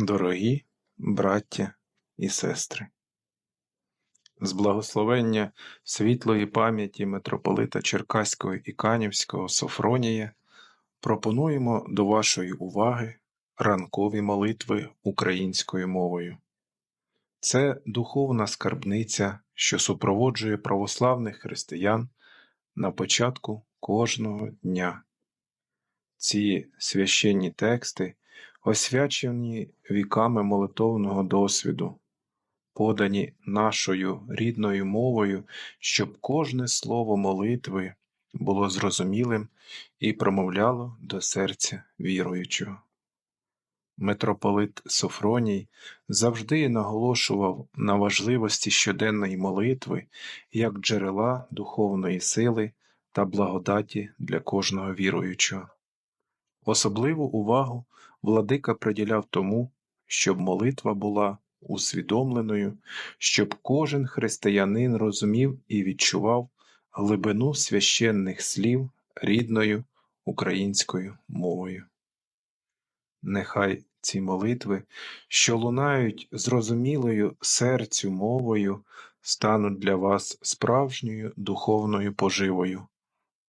Дорогі браття і сестри, з благословення світлої пам'яті митрополита Черкаського і Канівського Софронія пропонуємо до вашої уваги ранкові молитви українською мовою. Це духовна скарбниця, що супроводжує православних християн на початку кожного дня. Ці священні тексти освячені віками молитовного досвіду, подані нашою рідною мовою, щоб кожне слово молитви було зрозумілим і промовляло до серця віруючого. Митрополит Софроній завжди наголошував на важливості щоденної молитви як джерела духовної сили та благодаті для кожного віруючого. Особливу увагу владика приділяв тому, щоб молитва була усвідомленою, щоб кожен християнин розумів і відчував глибину священних слів рідною українською мовою. Нехай ці молитви, що лунають зрозумілою серцю мовою, стануть для вас справжньою духовною поживою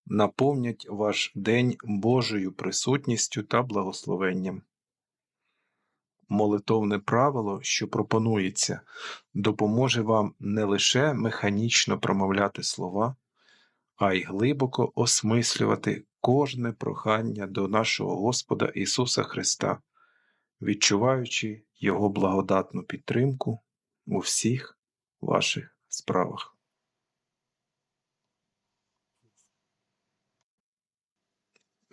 наповнять ваш день Божою присутністю та благословенням. Молитовне правило, що пропонується, допоможе вам не лише механічно промовляти слова, а й глибоко осмислювати кожне прохання до нашого Господа Ісуса Христа, відчуваючи Його благодатну підтримку у всіх ваших справах.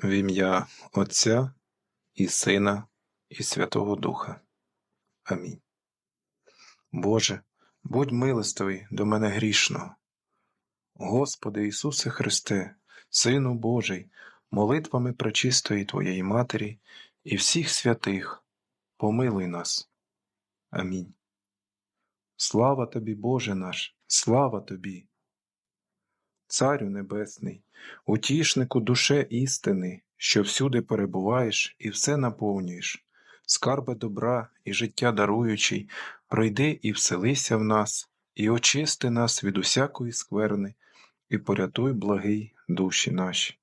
В ім'я Отця і Сина, і Святого Духа. Амінь. Боже, будь милостивий до мене грішного. Господи Ісусе Христе, Сину Божий, молитвами пречистої Твоєї Матері і всіх святих, помилуй нас. Амінь. Слава тобі, Боже наш, слава тобі! Царю Небесний, утішнику душе істини, що всюди перебуваєш і все наповнюєш, скарби добра і життя даруючий, пройди і вселися в нас, і очисти нас від усякої скверни, і порятуй благий душі наші.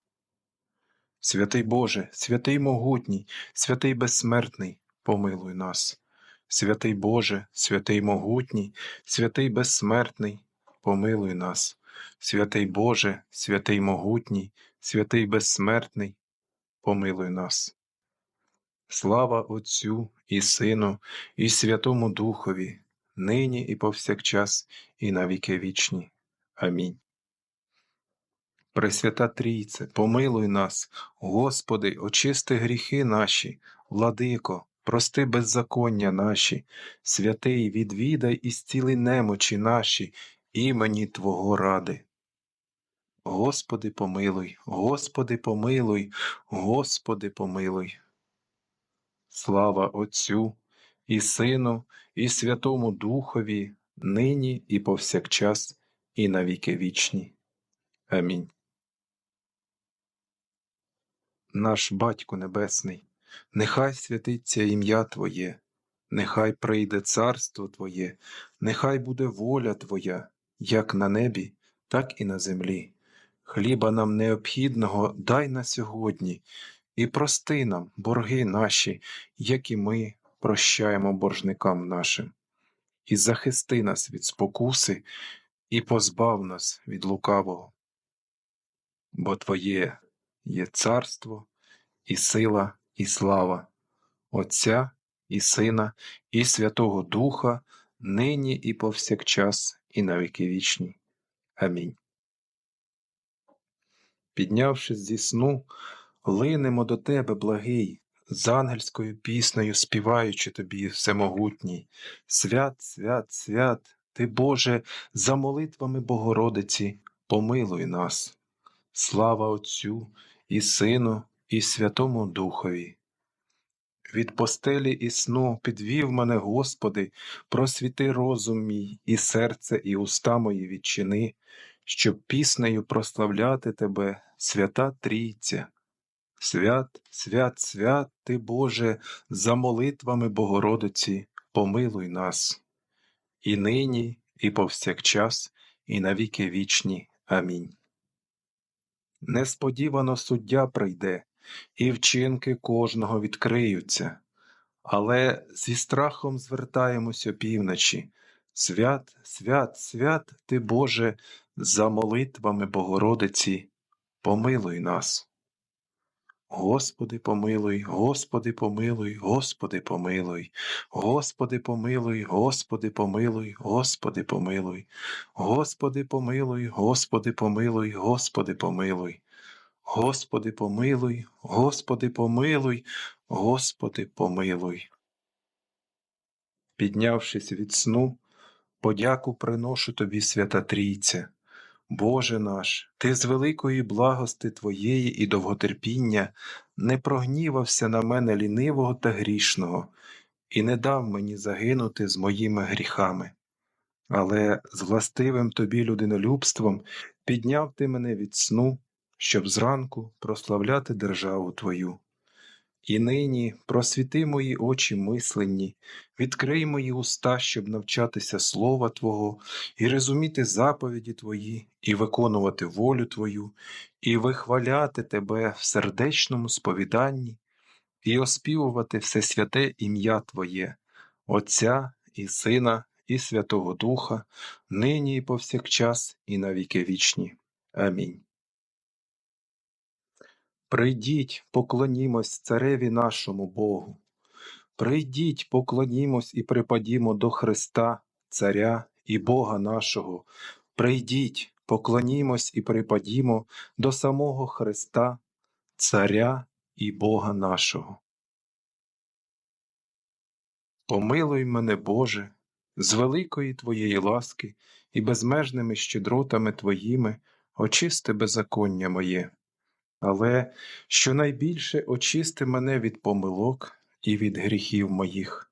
Святий Боже, святий могутній, святий безсмертний, помилуй нас. Святий Боже, святий могутній, святий безсмертний, помилуй нас. Святий Боже, святий могутній, святий безсмертний, помилуй нас. Слава Отцю і Сину, і Святому Духові, нині і повсякчас, і на віки вічні. Амінь. Пресвята Трійце, помилуй нас, Господи, очисти гріхи наші, владико, прости беззаконня наші, святий, відвідай і зціли немочі наші імені Твого ради. Господи, помилуй, Господи, помилуй, Господи, помилуй. Слава Отцю і Сину, і Святому Духові, нині і повсякчас, і на віки вічні. Амінь. Наш Батько Небесний, нехай святиться ім'я Твоє, нехай прийде царство Твоє, нехай буде воля Твоя як на небі, так і на землі. Хліба нам необхідного дай на сьогодні, і прости нам борги наші, як і ми прощаємо боржникам нашим, і захисти нас від спокуси, і позбав нас від лукавого. Бо Твоє є царство, і сила, і слава, Отця і Сина, і Святого Духа, нині і повсякчас, і на віки вічні. Амінь. Піднявшись зі сну, линемо до тебе, благий, з ангельською піснею співаючи тобі, всемогутній. Свят, свят, свят, ти, Боже, за молитвами Богородиці, помилуй нас. Слава Отцю і Сину, і Святому Духові. Від постелі і сну підвів мене, Господи, просвіти розум мій, і серце, і уста мої відчини, щоб піснею прославляти Тебе, свята Трійця, Свят, свят, свят ти, Боже, за молитвами Богородиці, помилуй нас, і нині, і повсякчас, і навіки вічні. Амінь. Несподівано суддя прийде, і вчинки кожного відкриються, але зі страхом звертаємось опівночі. Свят, свят, свят ти, Боже, за молитвами Богородиці, помилуй нас. Господи, помилуй, Господи, помилуй, Господи, помилуй, Господи, помилуй, Господи, помилуй, Господи, помилуй, Господи, помилуй, Господи, помилуй, Господи, помилуй, Господи, помилуй, Господи, помилуй, Господи, помилуй. Піднявшись від сну, подяку приношу Тобі, свята Трійця. Боже наш, Ти з великої благости Твоєї і довготерпіння не прогнівався на мене лінивого та грішного, і не дав мені загинути з моїми гріхами. Але з властивим тобі людинолюбством підняв ти мене від сну, щоб зранку прославляти державу Твою. І нині просвіти мої очі мисленні, відкрий мої уста, щоб навчатися слова Твого, і розуміти заповіді Твої, і виконувати волю Твою, і вихваляти Тебе в сердечному сповіданні, і оспівувати все святе ім'я Твоє, Отця і Сина, і Святого Духа, нині і повсякчас, і на віки вічні. Амінь. Прийдіть, поклонімось цареві нашому Богу. Прийдіть, поклонімось і припадімо до Христа, Царя і Бога нашого. Прийдіть, поклонімось і припадімо до самого Христа, Царя і Бога нашого. Помилуй мене, Боже, з великої Твоєї ласки і безмежними щедротами Твоїми очисти беззаконня моє але щонайбільше очисти мене від помилок і від гріхів моїх.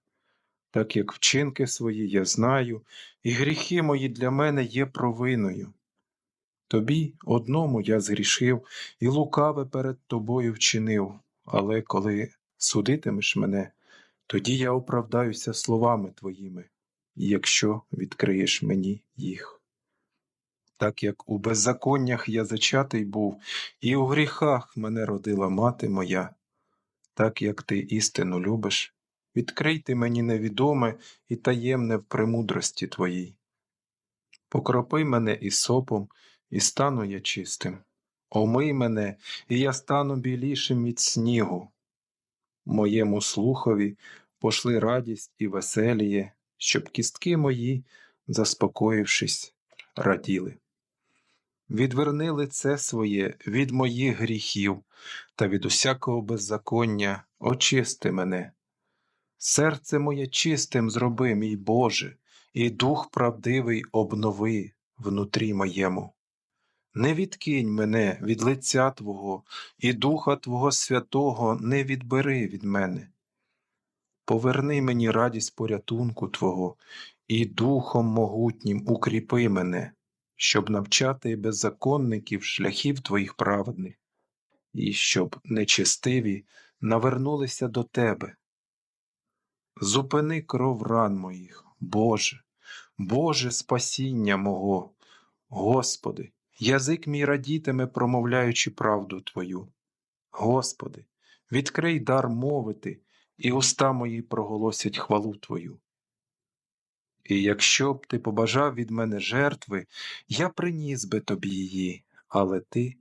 Так як вчинки свої я знаю, і гріхи мої для мене є провиною. Тобі одному я згрішив і лукаве перед тобою вчинив, але коли судитимеш мене, тоді я оправдаюся словами твоїми, якщо відкриєш мені їх так як у беззаконнях я зачатий був, і у гріхах мене родила мати моя, так як ти істину любиш, відкрий ти мені невідоме і таємне в премудрості твоїй. Покропи мене і сопом, і стану я чистим. Омий мене, і я стану білішим від снігу. Моєму слухові пошли радість і веселіє, щоб кістки мої, заспокоївшись, раділи відверни лице своє від моїх гріхів та від усякого беззаконня очисти мене. Серце моє чистим зроби, мій Боже, і дух правдивий обнови внутрі моєму. Не відкинь мене від лиця Твого, і Духа Твого Святого не відбери від мене. Поверни мені радість порятунку Твого, і Духом могутнім укріпи мене щоб навчати беззаконників шляхів твоїх праведних, і щоб нечестиві навернулися до тебе. Зупини кров ран моїх, Боже, Боже спасіння мого, Господи, язик мій радітиме, промовляючи правду Твою. Господи, відкрий дар мовити, і уста мої проголосять хвалу Твою. І якщо б ти побажав від мене жертви, я приніс би тобі її, але ти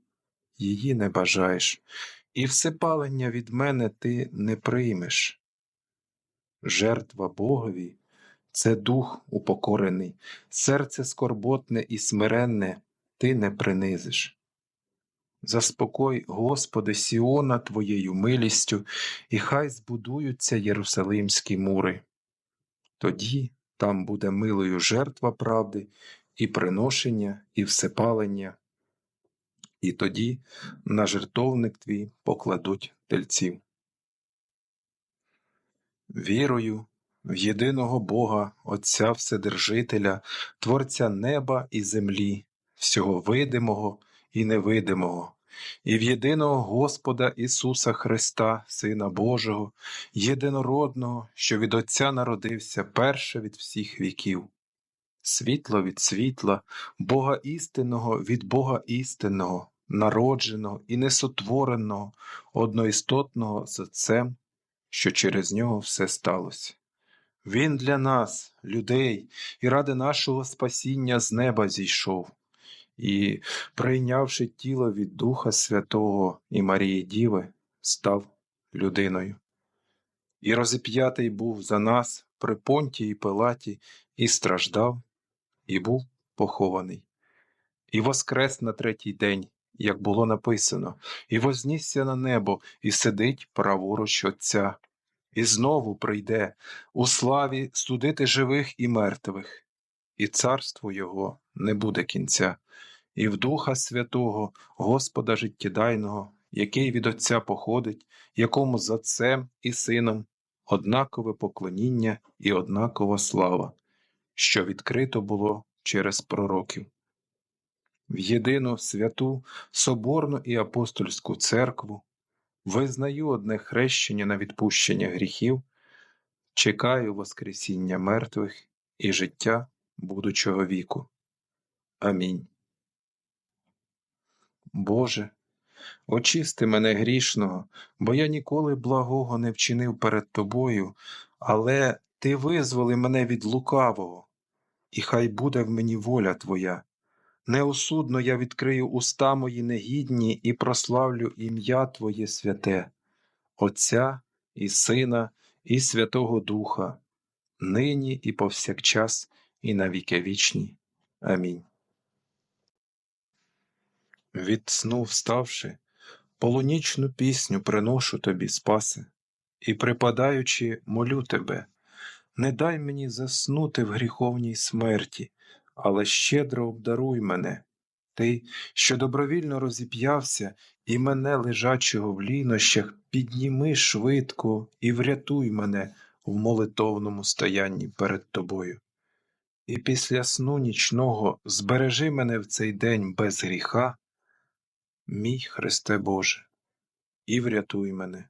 її не бажаєш, і всепалення від мене ти не приймеш. Жертва Богові це дух упокорений, серце скорботне і смиренне ти не принизиш. Заспокой, Господи, Сіона Твоєю милістю, і хай збудуються Єрусалимські мури. Тоді там буде милою жертва правди, і приношення, і всепалення, і тоді на жертовник твій покладуть тельців. Вірою в єдиного Бога, Отця Вседержителя, Творця неба і землі, всього видимого і невидимого, і в єдиного Господа Ісуса Христа, Сина Божого, єдинородного, що від Отця народився перше від всіх віків. Світло від світла, Бога істинного від Бога істинного, народженого і несотвореного, одноістотного з Отцем, що через нього все сталося. Він для нас, людей, і ради нашого спасіння з неба зійшов, і, прийнявши тіло від Духа Святого і Марії Діви, став людиною. І розіп'ятий був за нас при понтії Пилаті, і страждав, і був похований, і воскрес на третій день, як було написано, і вознісся на небо, і сидить праворуч Отця. І знову прийде у славі судити живих і мертвих, і царству Його не буде кінця, і в Духа Святого, Господа життєдайного, який від Отця походить, якому з Отцем і Сином однакове поклоніння і однакова слава, що відкрито було через пророків. В єдину святу Соборну і апостольську церкву Визнаю одне хрещення на відпущення гріхів, чекаю Воскресіння мертвих і життя будучого віку. Амінь. Боже, очисти мене грішного, бо я ніколи благого не вчинив перед Тобою, але Ти визволи мене від лукавого, і хай буде в мені воля Твоя. Неосудно я відкрию уста мої негідні і прославлю ім'я Твоє святе, Отця і Сина, і Святого Духа, нині і повсякчас, і на віки вічні. Амінь. Від сну вставши, полунічну пісню приношу тобі, Спасе, і, припадаючи, молю тебе, не дай мені заснути в гріховній смерті але щедро обдаруй мене, ти, що добровільно розіп'явся, і мене, лежачого в лінощах, підніми швидко і врятуй мене в молитовному стоянні перед тобою. І після сну нічного збережи мене в цей день без гріха, мій Христе Боже, і врятуй мене.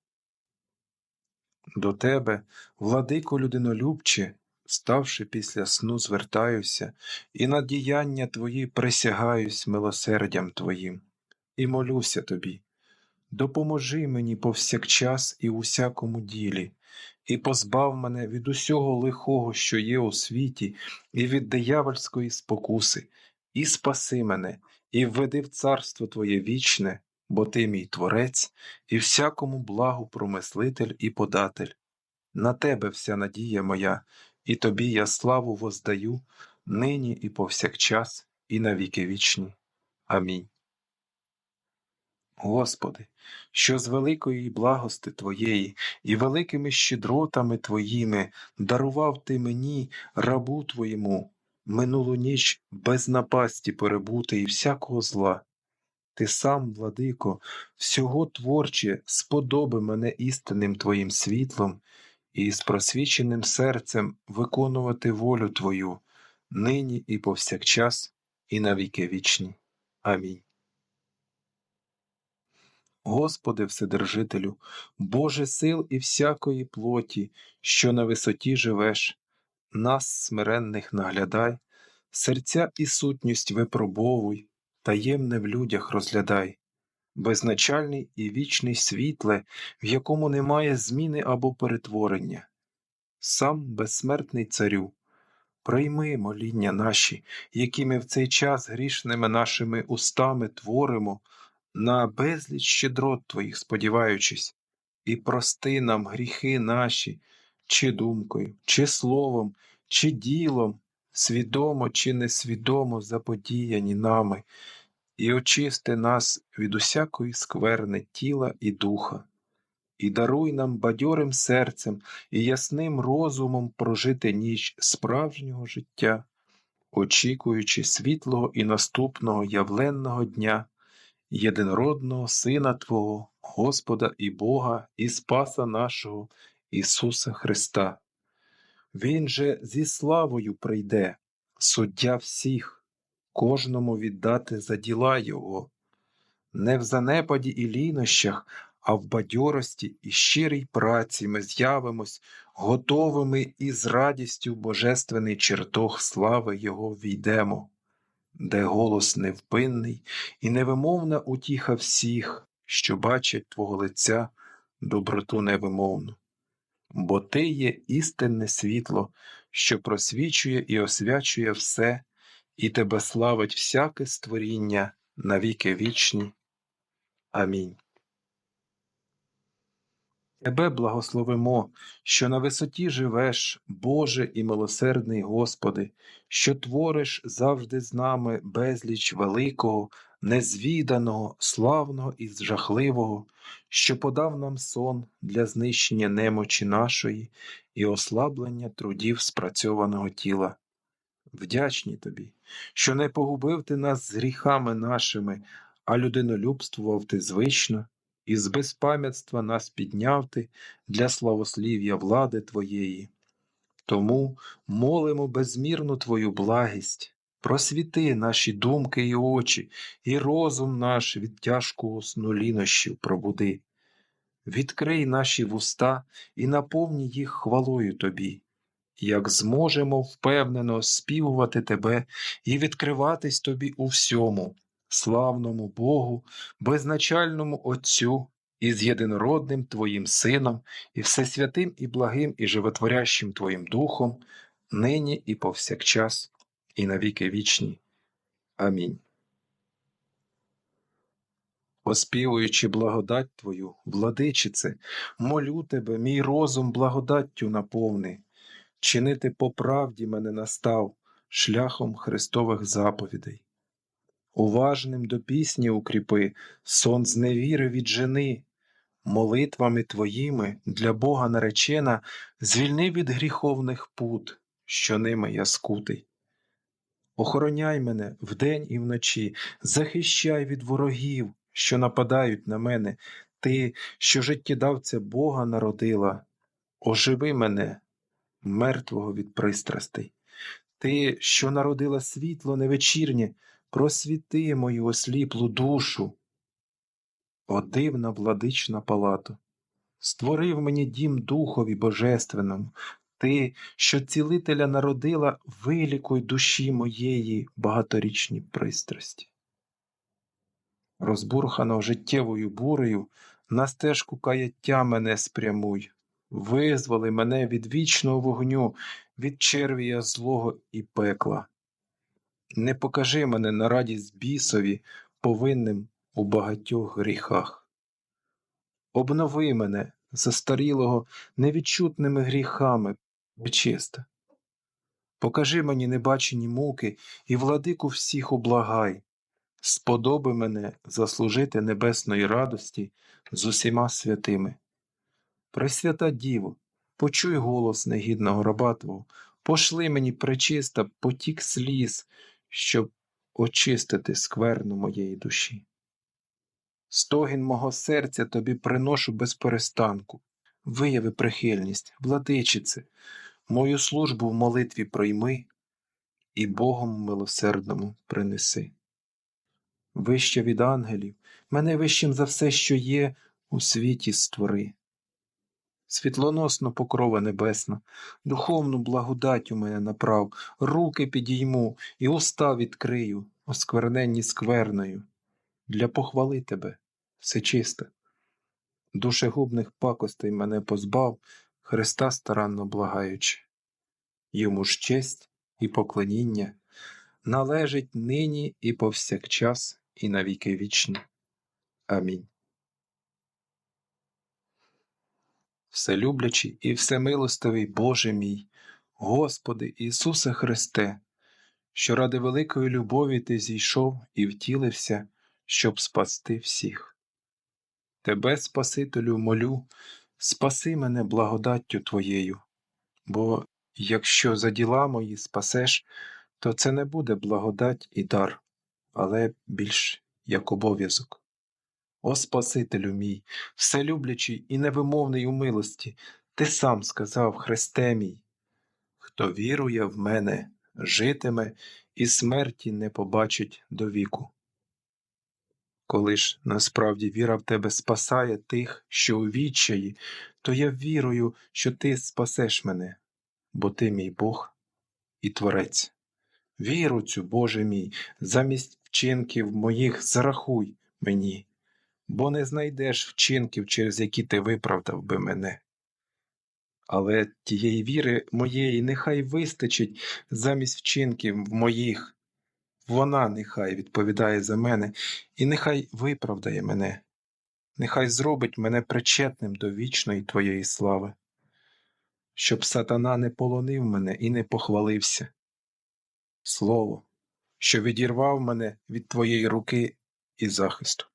До тебе, владико людинолюбче, Ставши після сну, звертаюся, і на діяння Твої присягаюсь милосердям Твоїм, і молюся Тобі. Допоможи мені повсякчас і усякому ділі, і позбав мене від усього лихого, що є у світі, і від диявольської спокуси, і спаси мене, і введи в царство Твоє вічне, бо Ти мій Творець, і всякому благу промислитель і податель. На Тебе вся надія моя і тобі я славу воздаю нині і повсякчас, і на віки вічні. Амінь. Господи, що з великої благости Твоєї і великими щедротами Твоїми дарував Ти мені, рабу Твоєму, минулу ніч без напасті перебути і всякого зла. Ти сам, владико, всього творче, сподоби мене істинним Твоїм світлом і з просвіченим серцем виконувати волю Твою нині і повсякчас, і на віки вічні. Амінь. Господи Вседержителю, Боже сил і всякої плоті, що на висоті живеш, нас, смиренних, наглядай, серця і сутність випробовуй, таємне в людях розглядай безначальний і вічний світле, в якому немає зміни або перетворення. Сам безсмертний царю, прийми моління наші, які ми в цей час грішними нашими устами творимо, на безліч щедрот Твоїх сподіваючись, і прости нам гріхи наші, чи думкою, чи словом, чи ділом, свідомо чи несвідомо заподіяні нами і очисти нас від усякої скверни тіла і духа, і даруй нам бадьорим серцем і ясним розумом прожити ніч справжнього життя, очікуючи світлого і наступного явленного дня, єдинородного Сина Твого, Господа і Бога, і Спаса нашого Ісуса Христа. Він же зі славою прийде, суддя всіх кожному віддати за діла Його. не в занепаді і лінощах, а в бадьорості і щирій праці ми з'явимось, готовими і з радістю божественний чертог слави Його війдемо, де голос невпинний і невимовна утіха всіх, що бачать Твого лиця доброту невимовну. Бо Ти є істинне світло, що просвічує і освячує все, і Тебе славить всяке створіння навіки вічні. Амінь. Тебе благословимо, що на висоті живеш, Боже і милосердний Господи, що твориш завжди з нами безліч великого, незвіданого, славного і жахливого, що подав нам сон для знищення немочі нашої і ослаблення трудів спрацьованого тіла. Вдячні тобі, що не погубив ти нас з гріхами нашими, а людинолюбствував ти звично, і з безпам'ятства нас підняв ти для славослів'я влади Твоєї. Тому молимо безмірну Твою благість, просвіти наші думки і очі, і розум наш від тяжкого сну лінощів пробуди. Відкрий наші вуста і наповні їх хвалою Тобі, як зможемо впевнено співувати Тебе і відкриватись Тобі у всьому, славному Богу, безначальному Отцю і з єдинородним Твоїм Сином, і всесвятим і благим і животворящим Твоїм Духом, нині і повсякчас, і навіки вічні. Амінь. Оспівуючи благодать Твою, владичице, молю Тебе, мій розум благодаттю наповни, чинити по правді мене настав шляхом Христових заповідей. Уважним до пісні укріпи, сон з невіри віджени, молитвами Твоїми для Бога наречена, звільни від гріховних пут, що ними я скутий. Охороняй мене вдень і вночі, захищай від ворогів, що нападають на мене, ти, що життєдавця Бога народила, оживи мене, мертвого від пристрастей. Ти, що народила світло невечірнє, просвіти мою осліплу душу. О дивна владична палато, створив мені дім духові божественному, ти, що цілителя народила, вилікуй душі моєї багаторічні пристрасті. Розбурхано життєвою бурею, на стежку каяття мене спрямуй, визволи мене від вічного вогню, від червія злого і пекла. Не покажи мене на радість бісові, повинним у багатьох гріхах. Обнови мене, застарілого, невідчутними гріхами, чиста. Покажи мені небачені муки і владику всіх облагай, сподоби мене заслужити небесної радості з усіма святими. Пресвята Діво, почуй голос негідного раба Твого, пошли мені пречиста потік сліз, щоб очистити скверну моєї душі. Стогін мого серця тобі приношу без перестанку. Вияви прихильність, владичице, мою службу в молитві пройми і Богом милосердному принеси. Вище від ангелів, мене вищим за все, що є, у світі створи. Світлоносна покрова небесна, духовну благодать у мене направ, руки підійму і уста відкрию, оскверненні скверною, для похвали тебе, все чисте. Душегубних пакостей мене позбав, Христа старанно благаючи. Йому ж честь і поклоніння належить нині і повсякчас, і навіки вічні. Амінь. Вселюблячий і всемилостивий Боже мій, Господи Ісусе Христе, що ради великої любові Ти зійшов і втілився, щоб спасти всіх. Тебе, Спасителю, молю, спаси мене благодаттю Твоєю, бо якщо за діла мої спасеш, то це не буде благодать і дар, але більш як обов'язок. О Спасителю мій, вселюблячий і невимовний у милості, ти сам сказав, Христе мій, хто вірує в мене, житиме і смерті не побачить до віку. Коли ж насправді віра в тебе спасає тих, що у відчаї, то я вірую, що ти спасеш мене, бо ти мій Бог і Творець. Віру цю, Боже мій, замість вчинків моїх зарахуй мені, бо не знайдеш вчинків, через які ти виправдав би мене. Але тієї віри моєї нехай вистачить замість вчинків моїх. Вона нехай відповідає за мене і нехай виправдає мене, нехай зробить мене причетним до вічної Твоєї слави, щоб сатана не полонив мене і не похвалився. Слово, що відірвав мене від Твоєї руки і захисту.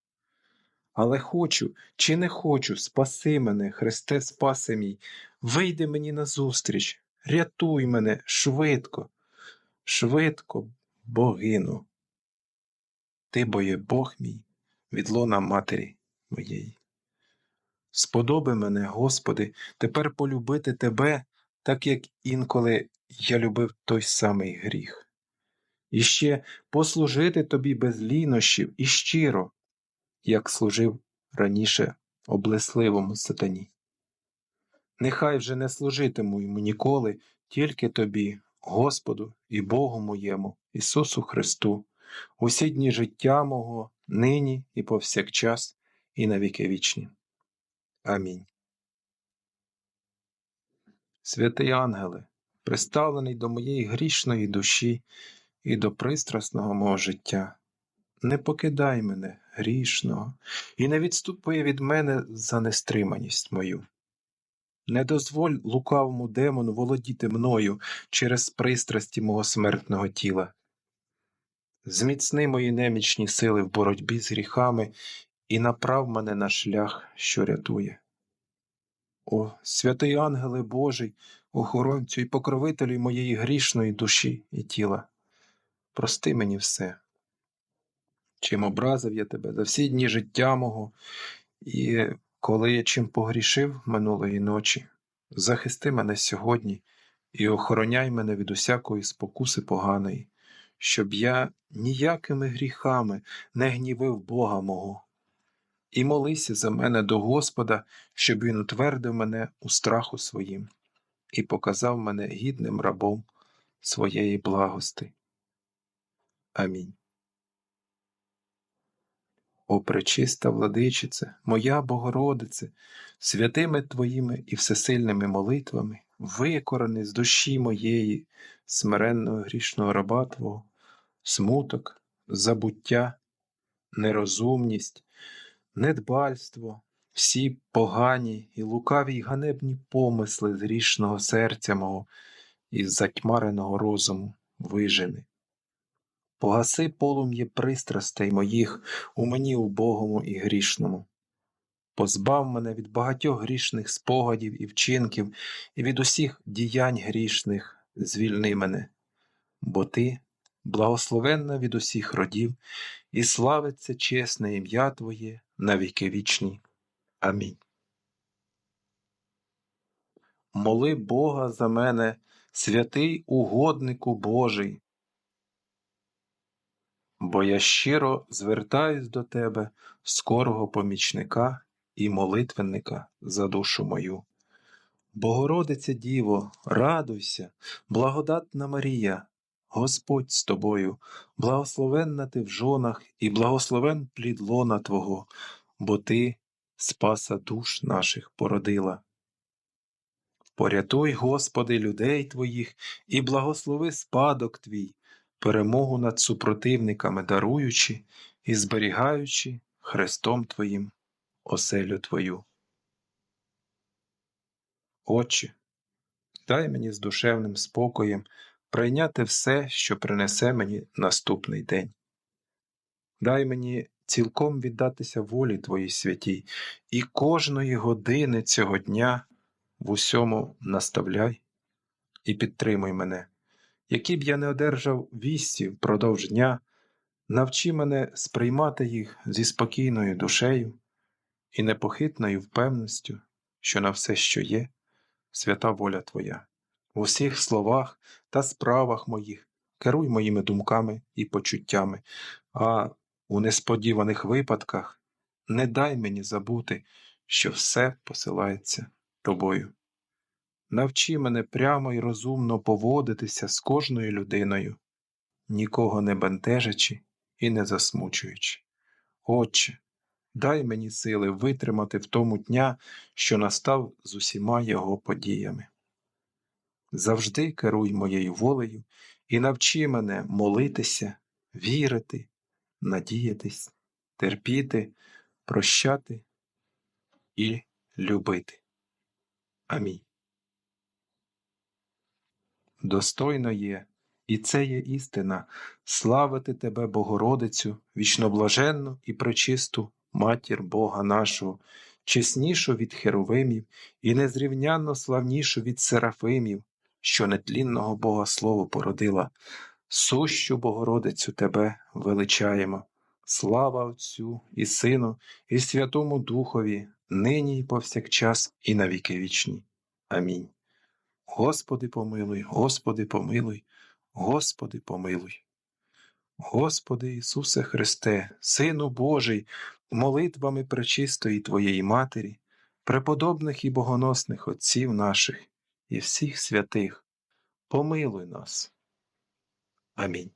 Але хочу чи не хочу, спаси мене, Христе спаси мій, вийди мені назустріч, рятуй мене швидко, швидко, бо гину. Ти бо є Бог мій, від лона матері моєї. Сподоби мене, Господи, тепер полюбити Тебе, так як інколи я любив той самий гріх. І ще послужити Тобі без лінощів і щиро, як служив раніше облесливому сатані. Нехай вже не служитиму йому ніколи, тільки тобі, Господу і Богу моєму, Ісусу Христу, усі дні життя мого, нині і повсякчас, і на віки вічні. Амінь. Святий ангеле, приставлений до моєї грішної душі і до пристрасного мого життя, не покидай мене грішного, і не відступи від мене за нестриманість мою. Не дозволь лукавому демону володіти мною через пристрасті мого смертного тіла. Зміцни мої немічні сили в боротьбі з гріхами і направ мене на шлях, що рятує. О, святий ангеле Божий, охоронцю і покровителю моєї грішної душі і тіла, прости мені все, чим образив я тебе за всі дні життя мого, і коли я чим погрішив минулої ночі, захисти мене сьогодні і охороняй мене від усякої спокуси поганої, щоб я ніякими гріхами не гнівив Бога мого. І молися за мене до Господа, щоб Він утвердив мене у страху своїм і показав мене гідним рабом своєї благости. Амінь. О пречиста владичице, моя Богородице, святими Твоїми і всесильними молитвами, викорени з душі моєї, смиренного грішного раба Твого, смуток, забуття, нерозумність, недбальство, всі погані і лукаві й ганебні помисли з грішного серця мого і затьмареного розуму вижени. Погаси полум'я пристрастей моїх у мені убогому і грішному. Позбав мене від багатьох грішних спогадів і вчинків, і від усіх діянь грішних звільни мене, бо ти благословенна від усіх родів, і славиться чесне ім'я Твоє на віки вічні. Амінь. Моли Бога за мене, святий угоднику Божий бо я щиро звертаюсь до тебе, скорого помічника і молитвенника за душу мою. Богородице Діво, радуйся, благодатна Марія, Господь з тобою, благословенна ти в жонах і благословен плід лона Твого, бо Ти спаса душ наших породила. Порятуй, Господи, людей Твоїх і благослови спадок Твій, перемогу над супротивниками даруючи і зберігаючи Христом Твоїм оселю Твою. Отче, дай мені з душевним спокоєм прийняти все, що принесе мені наступний день. Дай мені цілком віддатися волі Твоїй святій, і кожної години цього дня в усьому наставляй і підтримуй мене які б я не одержав вісті впродовж дня, навчи мене сприймати їх зі спокійною душею і непохитною впевненістю, що на все, що є, свята воля Твоя, в усіх словах та справах моїх керуй моїми думками і почуттями, а у несподіваних випадках не дай мені забути, що все посилається тобою. Навчи мене прямо і розумно поводитися з кожною людиною, нікого не бентежачи і не засмучуючи. Отче, дай мені сили витримати в тому дня, що настав з усіма його подіями. Завжди керуй моєю волею і навчи мене молитися, вірити, надіятись, терпіти, прощати і любити. Амінь. Достойно є, і це є істина, славити Тебе, Богородицю, вічноблаженну і пречисту Матір Бога нашого, чеснішу від Херовимів і незрівнянно славнішу від Серафимів, що нетлінного Бога Слово породила. Сущу Богородицю Тебе величаємо. Слава Отцю і Сину, і Святому Духові, нині і повсякчас, і на віки вічні. Амінь. Господи помилуй, Господи помилуй, Господи помилуй. Господи Ісусе Христе, Сину Божий, молитвами пречистої Твоєї Матері, преподобних і богоносних Отців наших і всіх святих, помилуй нас. Амінь.